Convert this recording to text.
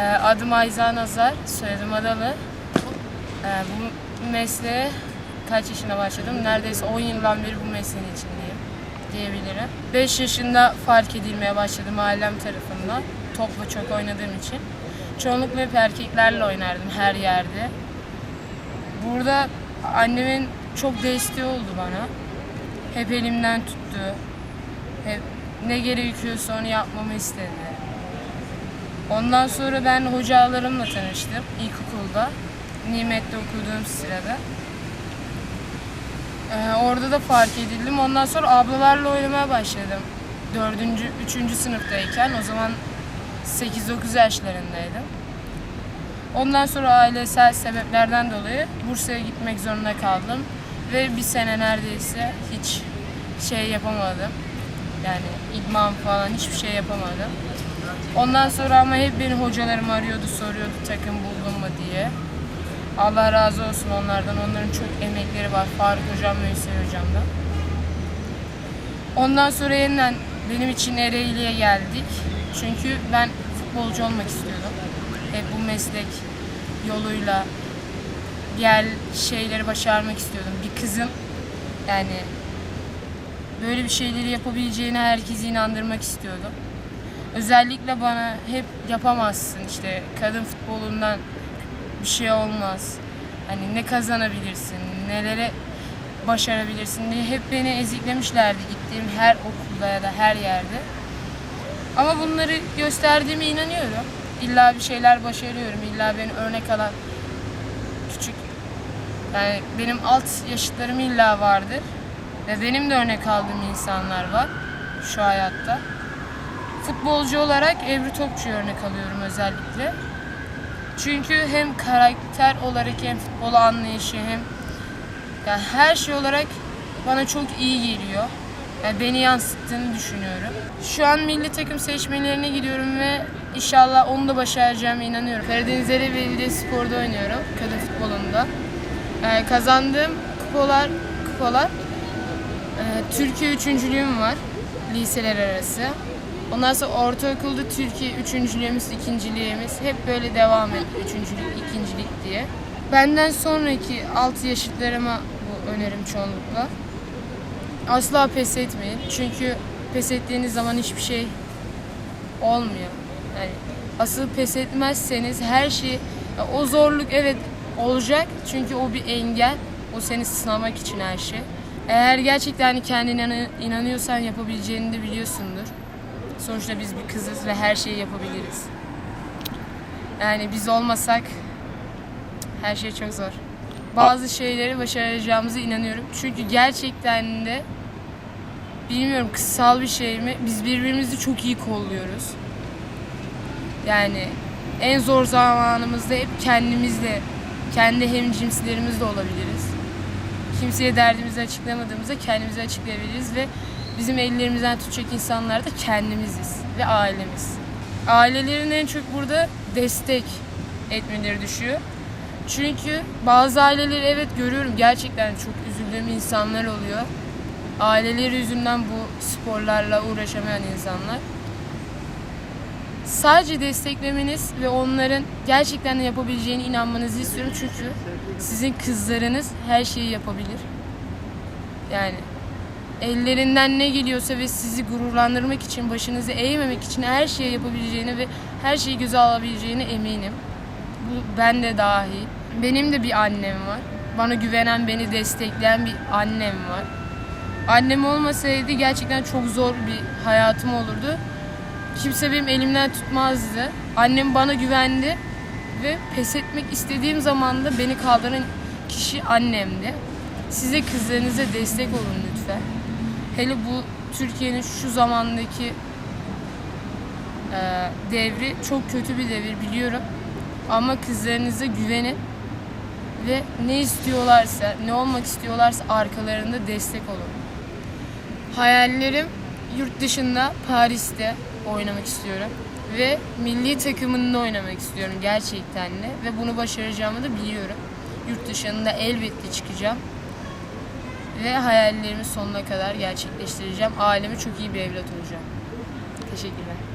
adım Ayza Nazar, soyadım Adalı. Ee, bu mesleğe kaç yaşına başladım? Neredeyse 10 yıldan beri bu mesleğin içindeyim diyebilirim. 5 yaşında fark edilmeye başladım ailem tarafından. Topla çok oynadığım için. Çoğunlukla hep erkeklerle oynardım her yerde. Burada annemin çok desteği oldu bana. Hep elimden tuttu. Hep ne gerekiyorsa onu yapmamı istedi. Ondan sonra ben hocalarımla tanıştım ilkokulda. Nimet'te okuduğum sırada. Ee, orada da fark edildim. Ondan sonra ablalarla oynamaya başladım. Dördüncü, üçüncü sınıftayken o zaman 8-9 yaşlarındaydım. Ondan sonra ailesel sebeplerden dolayı Bursa'ya gitmek zorunda kaldım. Ve bir sene neredeyse hiç şey yapamadım. Yani idman falan hiçbir şey yapamadım. Ondan sonra ama hep beni hocalarım arıyordu, soruyordu takım buldun mu diye. Allah razı olsun onlardan. Onların çok emekleri var. Faruk hocam ve Hüseyin hocamdan. Ondan sonra yeniden benim için Ereğli'ye geldik. Çünkü ben futbolcu olmak istiyordum. Hep bu meslek yoluyla diğer şeyleri başarmak istiyordum. Bir kızın yani böyle bir şeyleri yapabileceğine herkesi inandırmak istiyordum. Özellikle bana hep yapamazsın işte kadın futbolundan bir şey olmaz. Hani ne kazanabilirsin, nelere başarabilirsin diye hep beni eziklemişlerdi gittiğim her okulda ya da her yerde. Ama bunları gösterdiğime inanıyorum. İlla bir şeyler başarıyorum. İlla beni örnek alan küçük yani benim alt yaşıtlarım illa vardır. Ve benim de örnek aldığım insanlar var şu hayatta. Futbolcu olarak Ebru Topçu'yu örnek alıyorum özellikle. Çünkü hem karakter olarak hem futbol anlayışı hem yani her şey olarak bana çok iyi geliyor. Yani beni yansıttığını düşünüyorum. Şu an milli takım seçmelerine gidiyorum ve inşallah onu da başaracağıma inanıyorum. Karadeniz Eri Belediyespor'da oynuyorum kadın futbolunda. Ee, kazandığım kupalar kupalar ee, Türkiye üçüncülüğüm var liseler arası. Ondan sonra ortaokulda Türkiye üçüncülüğümüz, ikinciliğimiz hep böyle devam etti. Üçüncülük, ikincilik diye. Benden sonraki alt yaşıtlarıma bu önerim çoğunlukla. Asla pes etmeyin. Çünkü pes ettiğiniz zaman hiçbir şey olmuyor. Yani asıl pes etmezseniz her şey o zorluk evet olacak çünkü o bir engel. O seni sınamak için her şey. Eğer gerçekten hani kendine inan- inanıyorsan yapabileceğini de biliyorsundur. Sonuçta biz bir kızız ve her şeyi yapabiliriz. Yani biz olmasak her şey çok zor. Bazı şeyleri başaracağımıza inanıyorum. Çünkü gerçekten de bilmiyorum kıssal bir şey mi? Biz birbirimizi çok iyi kolluyoruz. Yani en zor zamanımızda hep kendimizle, kendi hemcinslerimizle olabiliriz. Kimseye derdimizi açıklamadığımızda kendimize açıklayabiliriz ve bizim ellerimizden tutacak insanlar da kendimiziz ve ailemiz. Ailelerin en çok burada destek etmeleri düşüyor. Çünkü bazı aileleri evet görüyorum gerçekten çok üzüldüğüm insanlar oluyor. Aileleri yüzünden bu sporlarla uğraşamayan insanlar. Sadece desteklemeniz ve onların gerçekten de yapabileceğine inanmanızı istiyorum. Çünkü sizin kızlarınız her şeyi yapabilir. Yani ellerinden ne geliyorsa ve sizi gururlandırmak için, başınızı eğmemek için her şeyi yapabileceğine ve her şeyi göze alabileceğine eminim. Bu ben de dahil. Benim de bir annem var. Bana güvenen, beni destekleyen bir annem var. Annem olmasaydı gerçekten çok zor bir hayatım olurdu. Kimse benim elimden tutmazdı. Annem bana güvendi ve pes etmek istediğim zaman da beni kaldıran kişi annemdi. Size kızlarınıza destek olun lütfen. Hele bu Türkiye'nin şu zamandaki e, devri çok kötü bir devir biliyorum. Ama kızlarınıza güvenin ve ne istiyorlarsa, ne olmak istiyorlarsa arkalarında destek olun. Hayallerim yurt dışında Paris'te oynamak istiyorum ve milli takımında oynamak istiyorum gerçekten de ve bunu başaracağımı da biliyorum. Yurt dışında elbette çıkacağım ve hayallerimi sonuna kadar gerçekleştireceğim. Aileme çok iyi bir evlat olacağım. Teşekkürler.